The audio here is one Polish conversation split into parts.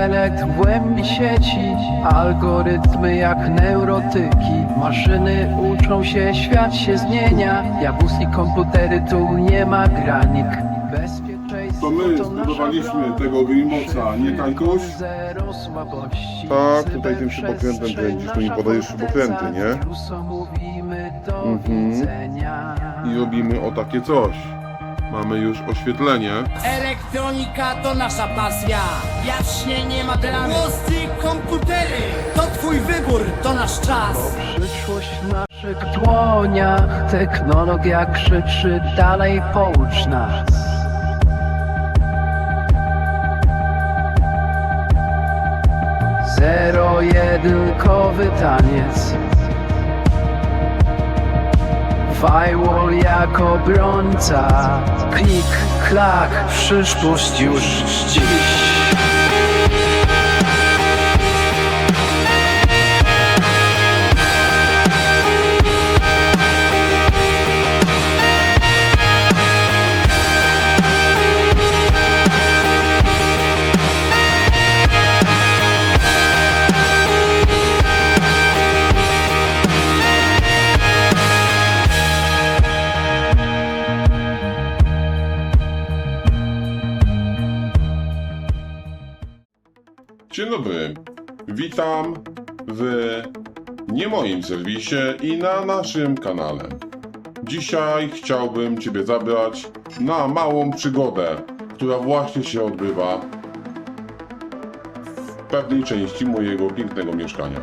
intelekt w głębi sieci Algorytmy jak neurotyki. Maszyny uczą się, świat się zmienia. Jabłus i komputery tu nie ma granik. Bezpieczeństwo To my zbudowaliśmy tego Greenboxa, nie słabości. Tak, tutaj tym śrubokrętem kręcisz, tu mi podajesz śrubokręty, nie? Mhm. widzenia. I robimy o takie coś. Mamy już oświetlenie. Elektronika to nasza pasja. Jaśnie nie ma dramy Głosy komputery To twój wybór, to nasz czas. Przyszłość w naszych dłoniach. Technologia krzyczy dalej poucz nas. Zero-jedynkowy taniec Firewall jako obrońca Klik, klak, przyszłość już dziś Dzień dobry. Witam w nie moim serwisie i na naszym kanale. Dzisiaj chciałbym Ciebie zabrać na małą przygodę, która właśnie się odbywa w pewnej części mojego pięknego mieszkania.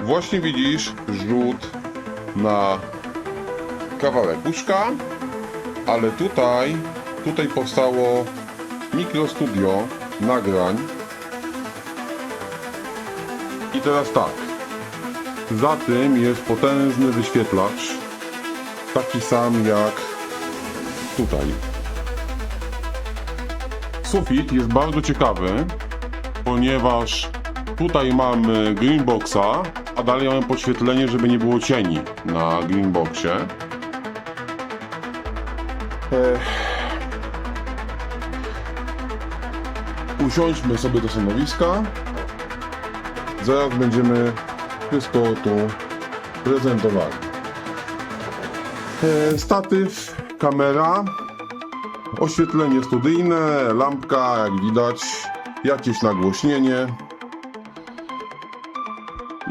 Właśnie widzisz rzut na kawałek łóżka, ale tutaj, tutaj powstało mikrostudio nagrań. I teraz tak. Za tym jest potężny wyświetlacz. Taki sam jak tutaj. Sufit jest bardzo ciekawy, ponieważ tutaj mamy greenboxa, a dalej mamy podświetlenie, żeby nie było cieni na greenboxie. Ech. Usiądźmy sobie do stanowiska. Zaraz będziemy wszystko tu prezentowali. E, Statyw, kamera, oświetlenie studyjne, lampka, jak widać, jakieś nagłośnienie.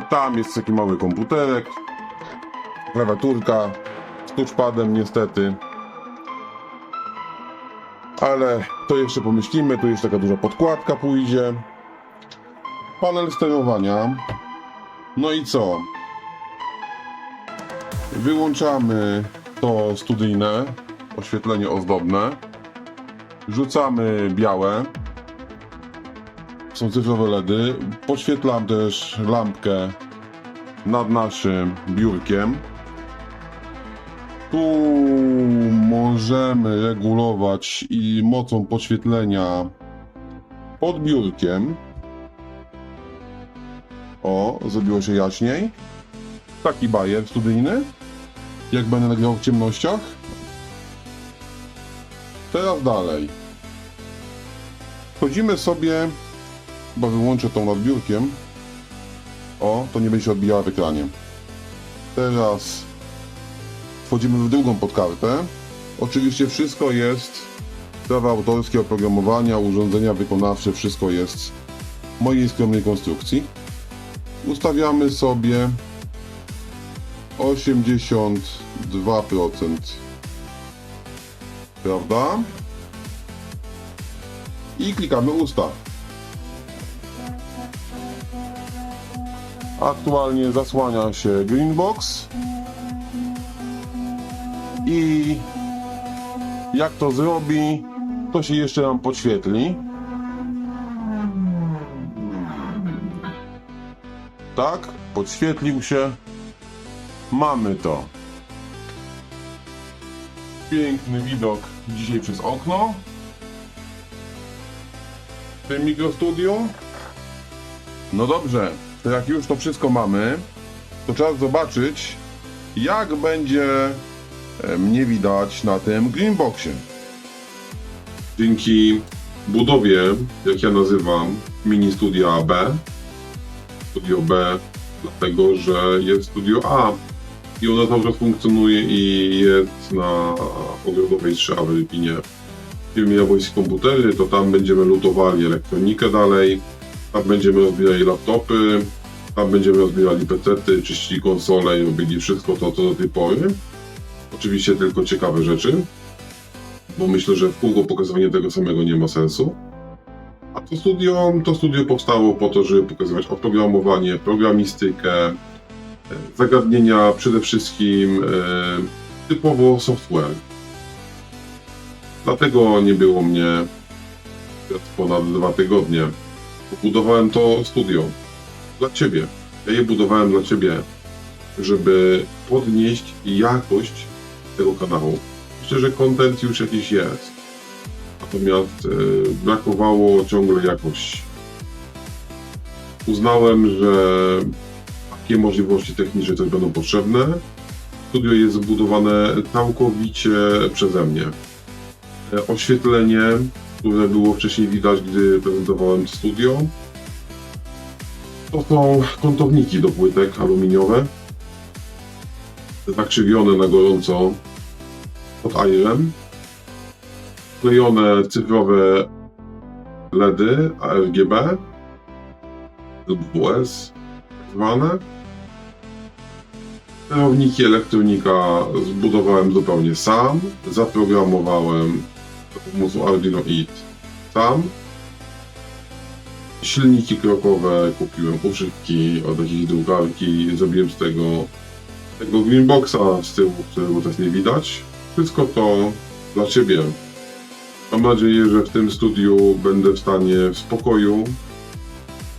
Tam jest taki mały komputerek, klawiaturka z touchpadem niestety. Ale to jeszcze pomyślimy, tu jeszcze taka duża podkładka pójdzie. Panel sterowania. No i co? Wyłączamy to studyjne oświetlenie ozdobne. Rzucamy białe. Są cyfrowe LEDy. Podświetlam też lampkę nad naszym biurkiem. Tu możemy regulować i mocą podświetlenia pod biurkiem. O, zrobiło się jaśniej. Taki bajer studyjny. Jak będę nagrywał w ciemnościach. Teraz dalej. Wchodzimy sobie, bo wyłączę tą nad biurkiem. O, to nie będzie się odbijała w ekranie. Teraz wchodzimy w drugą podkartę. Oczywiście wszystko jest prawa autorskie, oprogramowania, urządzenia wykonawcze, wszystko jest w mojej skromnej konstrukcji. Ustawiamy sobie 82%. Prawda? I klikamy ustaw. Aktualnie zasłania się Greenbox i jak to zrobi, to się jeszcze nam podświetli. Tak, podświetlił się. Mamy to. Piękny widok dzisiaj przez okno. W tym mikrostudiu. No dobrze, to jak już to wszystko mamy, to trzeba zobaczyć, jak będzie mnie widać na tym Greenboxie. Dzięki budowie, jak ja nazywam, mini studia B. Studio B, dlatego że jest studio A i ono cały czas funkcjonuje i jest na ogrodowej strzały w Lipinie. W firmie Jawońskie Komputery, to tam będziemy lutowali elektronikę dalej, tam będziemy rozbierali laptopy, tam będziemy rozbierali PC-ty, czyścili konsole i robili wszystko to, co do tej pory. Oczywiście tylko ciekawe rzeczy, bo myślę, że w kółko pokazywanie tego samego nie ma sensu. A to studio, to studio powstało po to, żeby pokazywać oprogramowanie, programistykę, e, zagadnienia przede wszystkim e, typowo software. Dlatego nie było mnie przez ponad dwa tygodnie. Budowałem to studio dla Ciebie. Ja je budowałem dla Ciebie, żeby podnieść jakość tego kanału. Myślę, że content już jakiś jest. Natomiast e, brakowało ciągle jakości. Uznałem, że takie możliwości techniczne też będą potrzebne. Studio jest zbudowane całkowicie przeze mnie. E, Oświetlenie, które było wcześniej widać, gdy prezentowałem studio, to są kątowniki do płytek aluminiowe, zakrzywione na gorąco pod airem, klejone cyfrowe LEDy ARGB lub WS tak zwane. Sterowniki elektronika zbudowałem zupełnie sam, zaprogramowałem za pomocą Arduino IT sam. Silniki krokowe kupiłem używki od jakiejś drukarki, zrobiłem z tego tego greenboxa z tyłu, którego też nie widać. Wszystko to dla Ciebie. Mam nadzieję, że w tym studiu będę w stanie w spokoju,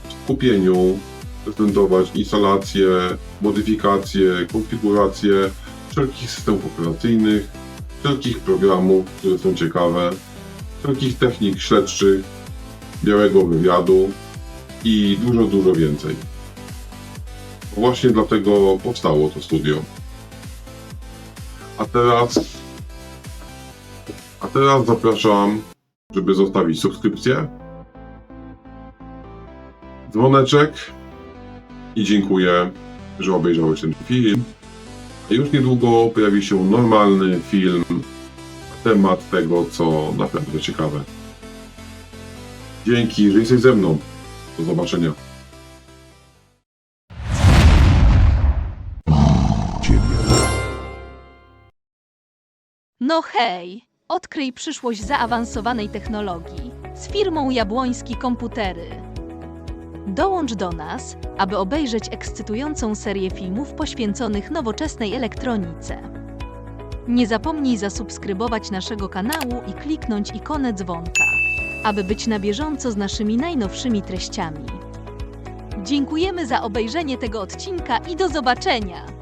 w skupieniu prezentować instalacje, modyfikacje, konfiguracje wszelkich systemów operacyjnych, wszelkich programów, które są ciekawe, wszelkich technik śledczych, białego wywiadu i dużo, dużo więcej. Właśnie dlatego powstało to studio. A teraz. A teraz zapraszam, żeby zostawić subskrypcję, dzwoneczek i dziękuję, że obejrzałeś ten film. A już niedługo pojawi się normalny film na temat tego, co naprawdę ciekawe. Dzięki, że jesteś ze mną. Do zobaczenia. No hej! Odkryj przyszłość zaawansowanej technologii z firmą Jabłoński Komputery. Dołącz do nas, aby obejrzeć ekscytującą serię filmów poświęconych nowoczesnej elektronice. Nie zapomnij zasubskrybować naszego kanału i kliknąć ikonę dzwonka, aby być na bieżąco z naszymi najnowszymi treściami. Dziękujemy za obejrzenie tego odcinka i do zobaczenia!